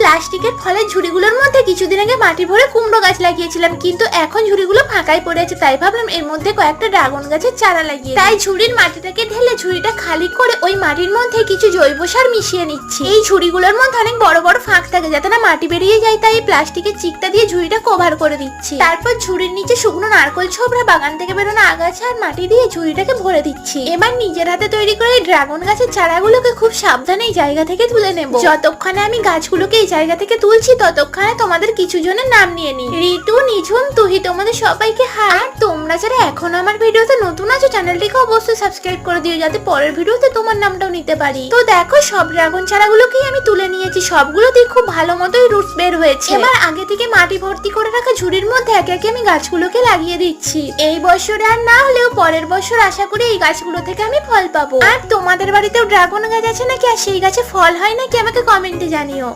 প্লাস্টিকের ফলের ঝুড়িগুলোর মধ্যে কিছুদিন আগে মাটি ভরে কুমড়ো গাছ লাগিয়েছিলাম, কিন্তু এখন ঝুড়িগুলো ফাঁকাই পড়ে আছে, তাই ভাবলাম এর মধ্যে কয়েকটা ড্রাগন গাছের চারা লাগিয়ে তাই ঝুড়ির মাটিটাকে ঢেলে ঝুড়িটা খালি করে ওই মাটির মধ্যে কিছু জৈব সার মিশিয়ে নিচ্ছি। এই ঝুড়িগুলোর মধ্যে অনেক বড় বড় ফাঁক থাকে যাতে না মাটি বেরিয়ে যায়, তাই এই প্লাস্টিকের চিকটা দিয়ে ঝুড়িটা কভার করে দিচ্ছি। তারপর ঝুড়ির নিচে শুকনো নারকল ছোবড়া, বাগান থেকে বেরোনো আগাছা আর মাটি দিয়ে ঝুড়িটাকে ভরে দিচ্ছি। এবার নিজের হাতে তৈরি করে এই ড্রাগন গাছের চারাগুলোকে খুব সাবধানে জায়গা থেকে তুলে নেব। যতক্ষণে আমি গাছগুলোকে জায়গা থেকে তুলছি ততক্ষণে তোমাদের কিছু জনের নাম নিয়ে নিই। ঋতু নিঝুম, তুহি তোমাদের সবাইকে হাই। আর তোমরা যারা এখনও আমার ভিডিওতে নতুন আছো, চ্যানেলটিকে অবশ্যই সাবস্ক্রাইব করে দিও, যাতে পরের ভিডিওতে তোমার নামটাও নিতে পারি। তো দেখো, সব ড্রাগন চারাগুলোকেই আমি তুলে নিয়েছি। সবগুলোতেই খুব ভালো মতোই রুটস বের হয়েছে। এবার আগে থেকে মাটি ভর্তি করে রাখা ঝুড়ির মধ্যে একে একে আমি গাছগুলোকে লাগিয়ে দিচ্ছি। এই বছরে আর না হলেও পরের বছর আশা করি এই গাছগুলো থেকে আমি ফল পাবো। আর তোমাদের বাড়িতেও ড্রাগন গাছ আছে নাকি? আর সেই গাছে ফল হয় নাকি? আমাকে কমেন্টে জানিও।